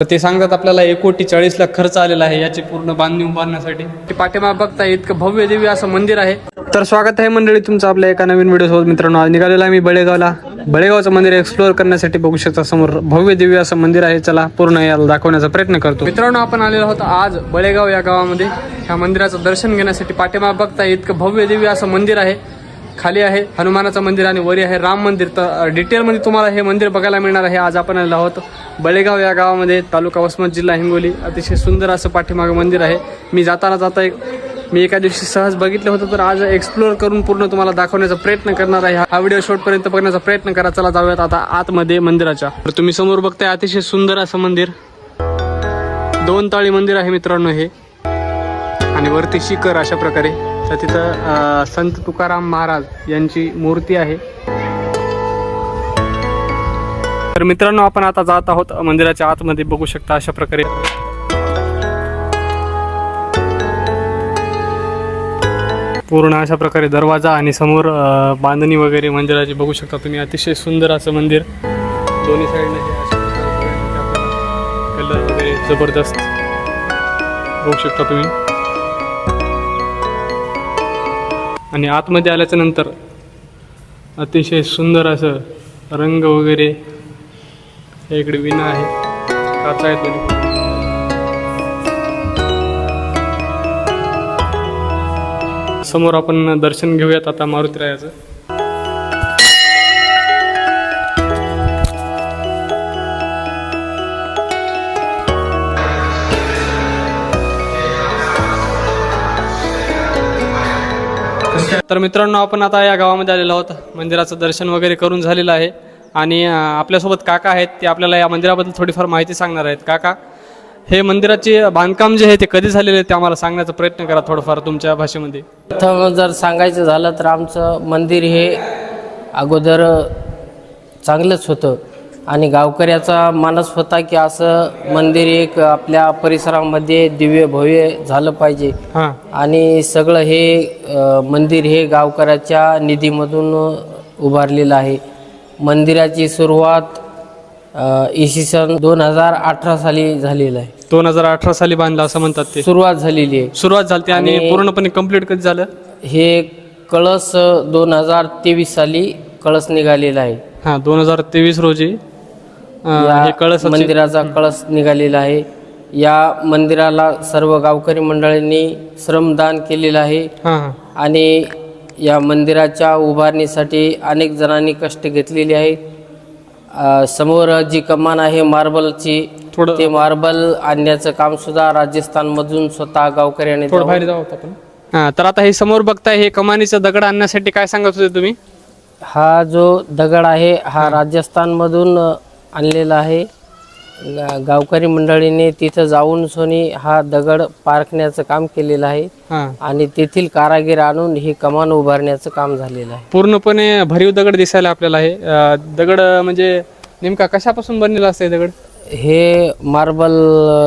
तर ते सांगतात आपल्याला एक कोटी चाळीस लाख खर्च आलेला आहे याची पूर्ण बांधणी उभारण्यासाठी. ते पाठीमाग बघता इतकं भव्य दिव्य असं मंदिर आहे. तर स्वागत आहे मंडळी तुमचं आपल्या एका नवीन व्हिडिओ सोबत. मित्रांनो आज निघालेला आहे मी बळेगावला. बळेगावचं मंदिर एक्सप्लोअर करण्यासाठी बघू शकता समोर भव्य दिव्य असं मंदिर आहे. चला पूर्ण याला दाखवण्याचा प्रयत्न करतो. मित्रांनो आपण आलेलो आहोत आज बळेगाव या गावामध्ये. ह्या मंदिराचं दर्शन घेण्यासाठी पाठीमाग बघता इतकं भव्य दिव्य असं मंदिर आहे. खाली आहे. हनुमानाचं मंदिर आणि वरी आहे. राम मंदिर. तर डिटेलमध्ये तुम्हाला हे मंदिर बघायला मिळणार आहे. आज आपण आलेलो आहोत बळेगाव या गावामध्ये तालुका वसमत जिल्हा हिंगोली. अतिशय सुंदर असं पाठीमागं मंदिर आहे. मी जाताना जाता एक मी एका दिवशी सहज बघितलं होतं तर आज एक्सप्लोअर करून पूर्ण तुम्हाला दाखवण्याचा प्रयत्न करणार आहे. हा व्हिडिओ शॉर्टपर्यंत बघण्याचा प्रयत्न करा. चला जाऊयात आता आतमध्ये मंदिराच्या. तर तुम्ही समोर बघताय अतिशय सुंदर असं मंदिर. दोन ताळी मंदिर आहे मित्रांनो हे. आणि वरती शिखर अशा प्रकारे. तर तिथं संत तुकाराम महाराज यांची मूर्ती आहे. तर मित्रांनो आपण आता जात आहोत मंदिराच्या आतमध्ये. बघू शकता अशा प्रकारे. पूर्ण अशा प्रकारे दरवाजा आणि समोर बांधणी वगैरे मंदिराची बघू शकता तुम्ही. अतिशय सुंदर असं मंदिर. दोन्ही साईडने कलर वगैरे जबरदस्त. बघू शकता तुम्ही. आणि आतमध्ये आल्याच्यानंतर अतिशय सुंदर असं रंग वगैरे हे इकडे विना आहे. काचा आहेत म्हणजे. समोर आपण दर्शन घेऊयात आता मारुतीरायाचं. तर मित्रांनो आपण आता या गावामध्ये आलेलो आहोत. मंदिराचं दर्शन वगैरे करून झालेलं आहे. आणि आपल्यासोबत काका आहेत. ते आपल्याला या मंदिराबद्दल थोडीफार माहिती सांगणार आहेत. काका हे मंदिराचे बांधकाम जे आहे ते कधी झालेले आहे ते आम्हाला सांगण्याचा प्रयत्न करा थोडंफार तुमच्या भाषेमध्ये. प्रथम जर सांगायचं झालं तर आमचं मंदिर हे अगोदर चांगलंच होतं. आणि गावकऱ्याचा मानस होता की असं मंदिर एक आपल्या परिसरामध्ये दिव्य भव्य झालं पाहिजे. हां. आणि सगळं हे अ, मंदिर हे गावकऱ्याच्या निधीमधून उभारलेलं आहे. मंदिराची सुरुवात अ, इसवी सन दोन हजार अठरा साली झालेलं आहे. दोन हजार अठरा साली बांधलं असं म्हणतात ते. सुरुवात झालेली आहे. सुरुवात झाली आणि पूर्णपणे कंप्लीट कधी झालं? हे कळस दोन हजार तेवीस साली कळस निघालेला आहे. हां दोन हजार तेवीस रोजी. हे कळस मंदिराचा कळस निघालेला आहे. या मंदिराला सर्व गावकरी मंडळींनी श्रमदान केलेलं आहे. आणि या मंदिराच्या उभारणीसाठी अनेक जणांनी कष्ट घेतलेले आहेत. समोर जी कमान आहे मार्बलची ते मार्बल आणण्याचं काम सुद्धा राजस्थानमधून स्वतः गावकऱ्याने तर आता हे समोर बघताय हे कमानीचं दगड आणण्यासाठी काय सांगत होते तुम्ही? हा जो दगड आहे हा. राजस्थानमधून आणलेला आहे. गावकरी मंडळीने तिथं जाऊन सोनी हा दगड पारखण्याचं काम केलेलं आहे. आणि तेथील कारागीर आणून ही कमान उभारण्याचं काम झालेलं आहे. पूर्णपणे भरीव दगड दिसायला आपल्याला हे अं, दगड म्हणजे नेमका कशापासून बनलेला असतं दगड? हे मार्बल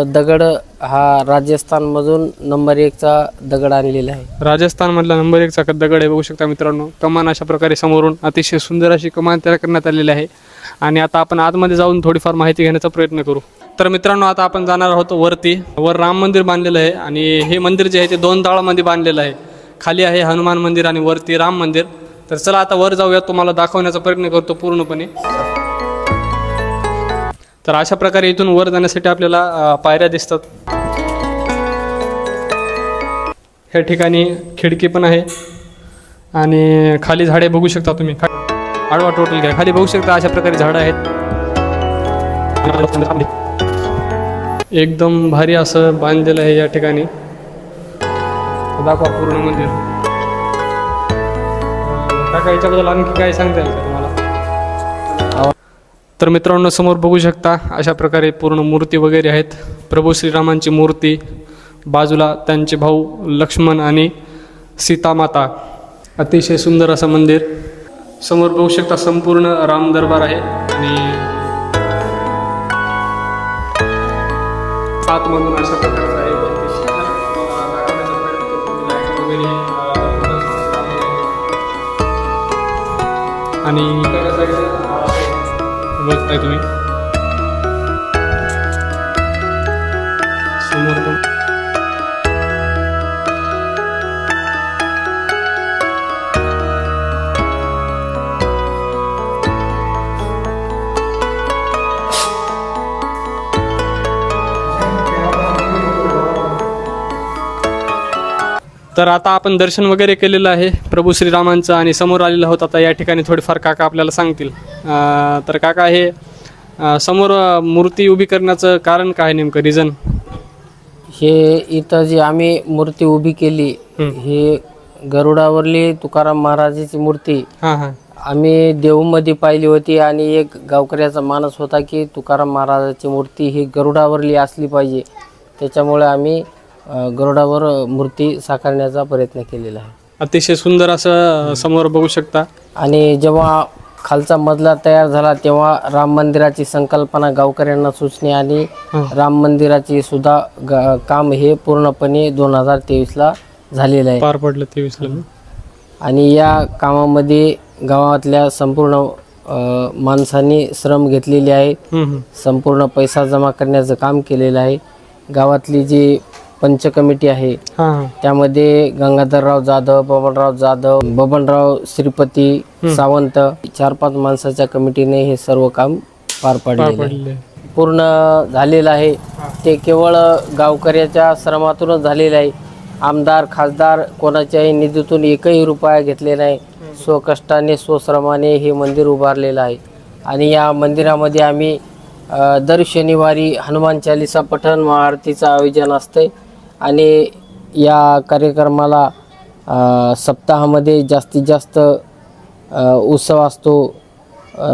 दगड हा राजस्थानमधून नंबर एकचा दगड आणलेला आहे. राजस्थान मधला नंबर एकचा दगड आहे बघू शकता मित्रांनो. कमान अशा प्रकारे समोरून अतिशय सुंदर अशी कमान तयार करण्यात आलेली आहे. आणि आता आपण आतमध्ये जाऊन थोडीफार माहिती घेण्याचा प्रयत्न करू. तर मित्रांनो आता आपण जाणार आहोत वरती. वर राम मंदिर बांधलेलं आहे आणि हे मंदिर जे आहे ते दोन दाळामध्ये बांधलेलं आहे. खाली आहे हनुमान मंदिर आणि वरती राम मंदिर. तर चला आता वर जाऊया तुम्हाला दाखवण्याचा प्रयत्न करतो पूर्णपणे. तर अशा प्रकारे इथून वर जाण्यासाठी आपल्याला पायऱ्या दिसतात. ह्या ठिकाणी खिडकी पण आहे. आणि खाली झाडे बघू शकता तुम्ही. खा- आडवा टोटल घ्या. खाली बघू शकता अशा प्रकारे झाडं आहेत. एकदम भारी असं बांधलेलं आहे या ठिकाणी. दाखवा पूर्ण मंदिर. काका याच्याबद्दल आणखी काय सांगता येईल का तुम्हाला? तर मित्रांनो समोर बघू शकता अशा प्रकारे पूर्ण मूर्ती वगैरे आहेत. प्रभू श्रीरामांची मूर्ती बाजूला त्यांचे भाऊ लक्ष्मण आणि सीतामाता. अतिशय सुंदर असं मंदिर. समोर बघू शकता संपूर्ण राम दरबार आहे. आणि आतमधून अशा प्रकारचा आहे. आणि बघताय तुम्ही. तर आता आपण दर्शन वगैरे केलेलं आहे. प्रभू श्रीरामांचं आणि समोर आलेलं आहोत. आता या ठिकाणी थोडीफार काका आपल्याला सांगतील. तर काका हे समोर मूर्ती उभी करण्याचं कारण काय नेमकं? रिझन हे इथं जी आम्ही मूर्ती उभी केली ही गरुडावरली तुकाराम महाराजाची मूर्ती आम्ही देऊमध्ये पाहिली होती आणि एक गावकऱ्याचा मानस होता की तुकाराम महाराजाची मूर्ती ही गरुडावरली असली पाहिजे. त्याच्यामुळे आम्ही गरुडावर मूर्ती साकारण्याचा प्रयत्न केलेला आहे. अतिशय सुंदर असं समोर बघू शकता. आणि जेव्हा खालचा मजला तयार झाला तेव्हा राम मंदिराची संकल्पना गावकऱ्यांना सुचणे आणि राम मंदिराची सुद्धा काम हे पूर्णपणे दोन हजार तेवीसला झालेलं आहे. पार पडलं तेवीसला. आणि या कामामध्ये गावातल्या संपूर्ण माणसांनी श्रम घेतलेले आहे. संपूर्ण पैसा जमा करण्याचं काम केलेलं आहे. गावातली जी पंच कमिटी आहे. हां. हां त्यामध्ये गंगाधरराव जाधव बबनराव जाधव बबनराव श्रीपती सावंत चार पाच माणसाच्या कमिटीने हे सर्व काम पार पार पाडले पडले पूर्ण झालेलं आहे. ते केवळ गावकऱ्याच्या श्रमातूनच झालेलं आहे. आमदार खासदार कोणाच्याही निधीतून एकही रुपया घेतले नाही. स्वकष्टाने स्वश्रमाने हे मंदिर उभारलेलं आहे. आणि या मंदिरामध्ये आम्ही अ, दर शनिवारी हनुमान चालिसा पठण आरतीचं आयोजन असते आणि या कार्यक्रमाला सप्ताहामध्ये जास्तीत जास्त उत्सव असतो.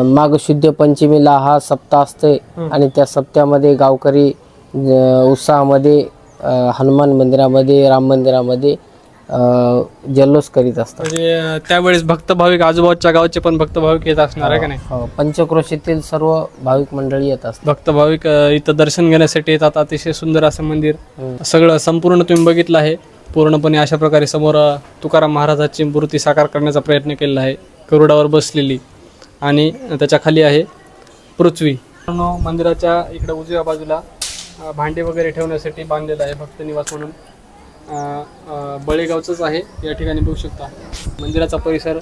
माघशुद्ध पंचमीला हा सप्ताह असते आणि त्या सप्त्यामध्ये गावकरी उत्साहामध्ये हनुमान मंदिरामध्ये राम मंदिरामध्ये जल्लोष करीत असतात. म्हणजे त्यावेळेस भक्त भाविक आजूबाजूच्या गावचे पण भक्त भाविक येत असणार आहे का नाही? हो, पंचक्रोशीतील सर्व भाविक मंडळी येत असतात. भक्त भाविक अं, इथं दर्शन घेण्यासाठी येतात. अतिशय सुंदर असं मंदिर. सगळं संपूर्ण तुम्ही बघितलं आहे. पूर्णपणे अशा प्रकारे समोर अं, तुकाराम महाराजाची मूर्ती साकार करण्याचा प्रयत्न केलेला आहे. गरुडावर बसलेली. आणि त्याच्याखाली आहे पृथ्वी. मित्रांनो, मंदिराच्या इकडे उजव्या बाजूला अं, भांडे वगैरे ठेवण्यासाठी बांधलेलं आहे भक्त निवास म्हणून. बळेगावचंच आहे. या ठिकाणी बघू शकता. मंदिराचा परिसर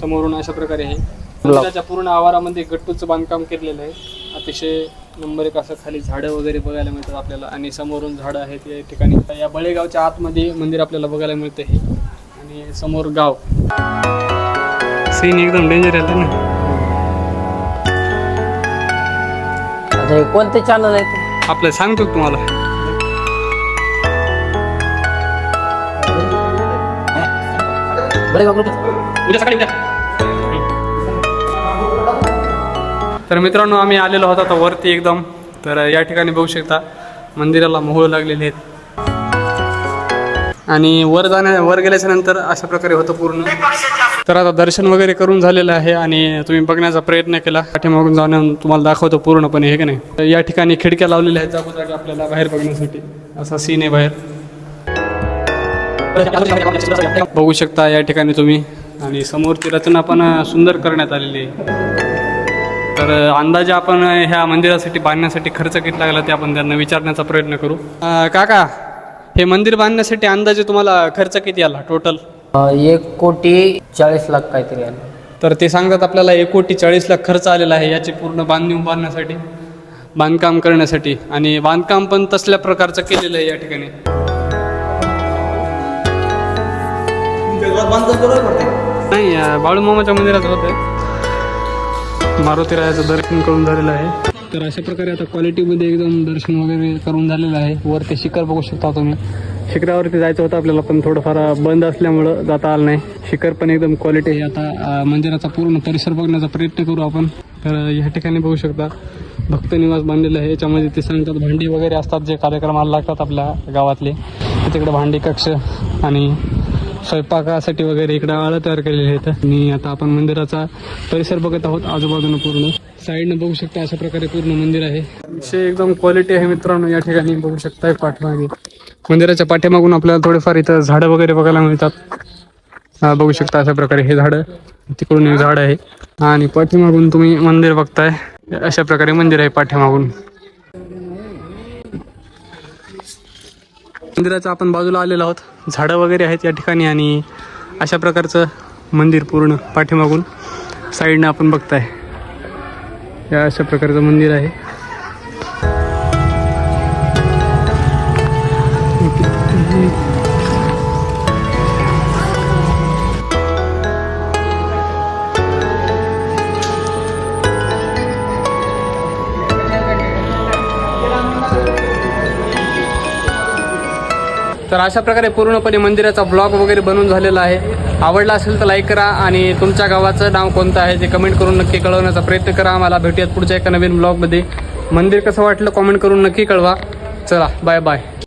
समोरून अशा प्रकारे आहे. मंदिराच्या पूर्ण आवारामध्ये गट्टूचं बांधकाम केलेलं आहे. अतिशय नंबर एक असं खाली झाडं वगैरे बघायला मिळतात आपल्याला. आणि समोरून झाडं आहेत या ठिकाणी. या बळेगावच्या आतमध्ये मंदिर आपल्याला बघायला मिळतं हे. आणि समोर गाव. सीन एकदम डेंजर आहे ना. कोणते चॅनल आहेत आपलं सांगतो का उद्या सकाळी उद्या. तर मित्रांनो आम्ही आलेलो होतो आता वरती एकदम. तर या ठिकाणी बघू शकता मंदिराला मोहळ लागलेले आहेत. आणि वर जाण्या वर गेल्याच्यानंतर अशा प्रकारे होतं पूर्ण. तर आता दर्शन वगैरे करून झालेलं आहे आणि तुम्ही बघण्याचा प्रयत्न केला. पाठीमागून जाण्या तुम्हाला दाखवतो पूर्णपणे हे की नाही? तर या ठिकाणी खिडक्या लावलेल्या आहेत जागोजागी आपल्याला बाहेर बघण्यासाठी. असा सीन आहे बाहेर. बघू शकता या ठिकाणी तुम्ही. आणि समोरची रचना पण सुंदर करण्यात आलेली आहे. तर अंदाजे आपण ह्या मंदिरासाठी बांधण्यासाठी खर्च किती लागला ते आपण त्यांना विचारण्याचा प्रयत्न करू. काका हे मंदिर बांधण्यासाठी अंदाजे तुम्हाला खर्च किती आला टोटल एक कोटी चाळीस लाख काहीतरी आले. तर ते सांगतात आपल्याला एक कोटी चाळीस लाख खर्च आलेला आहे याची पूर्ण बांधणी उभारण्यासाठी बांधकाम करण्यासाठी. आणि बांधकाम पण तसल्या प्रकारचं केलेलं आहे या ठिकाणी. नाही बाळू मामाच्या मंदिरात होते. मारुती रायाचं दर्शन करून झालेलं आहे. तर अशा प्रकारे आता क्वालिटीमध्ये एकदम दर्शन वगैरे करून झालेलं आहे. वरती शिखर बघू शकता तुम्ही. शिखरावरती जायचं होतं आपल्याला पण थोडंफार बंद असल्यामुळं जाता आलं नाही. शिखर पण एकदम क्वालिटी आहे. आता मंदिराचा पूर्ण परिसर बघण्याचा प्रयत्न करू आपण. तर या ठिकाणी बघू शकता भक्त निवास बांधलेलं आहे. याच्यामध्ये ते सांगतात भांडी वगैरे असतात जे कार्यक्रमाला लागतात आपल्या गावातले. तिकडे भांडी कक्ष आणि स्वयंपाकासाठी वगैरे इकडं आळं तयार केलेले आहेत. आणि आता आपण मंदिराचा परिसर बघत आहोत आजूबाजूनं पूर्ण. साईडनं बघू शकता अशा प्रकारे पूर्ण मंदिर आहे. विषय एकदम क्वालिटी आहे मित्रांनो या ठिकाणी बघू शकता पाठीमागे. मंदिराच्या पाठीमागून आपल्याला थोडेफार इथं झाडं वगैरे बघायला मिळतात. बघू शकता अशा प्रकारे हे झाडं. तिकडून एक झाड आहे. आणि पाठीमागून तुम्ही मंदिर बघताय. अशा प्रकारे मंदिर आहे पाठीमागून. मंदिराच्या आपण बाजूला आलेलो आहोत. झाडं वगैरे आहेत या ठिकाणी आणि अशा प्रकारचं मंदिर पूर्ण पाठीमागून साईडनं आपण बघताय. या अशा प्रकारचं मंदिर आहे. तर अशा प्रकारे पूर्णपणे मंदिराचा ब्लॉग वगैरे बनून झालेला आहे. आवडला असेल तर लाईक करा आणि तुमच्या गावाचं नाव कोणतं आहे ते कमेंट करून नक्की कळवण्याचा प्रयत्न करा. आम्हाला भेटूयात पुढच्या एका नवीन ब्लॉगमध्ये मंदिर कसं वाटलं कॉमेंट करून नक्की कळवा. चला बाय बाय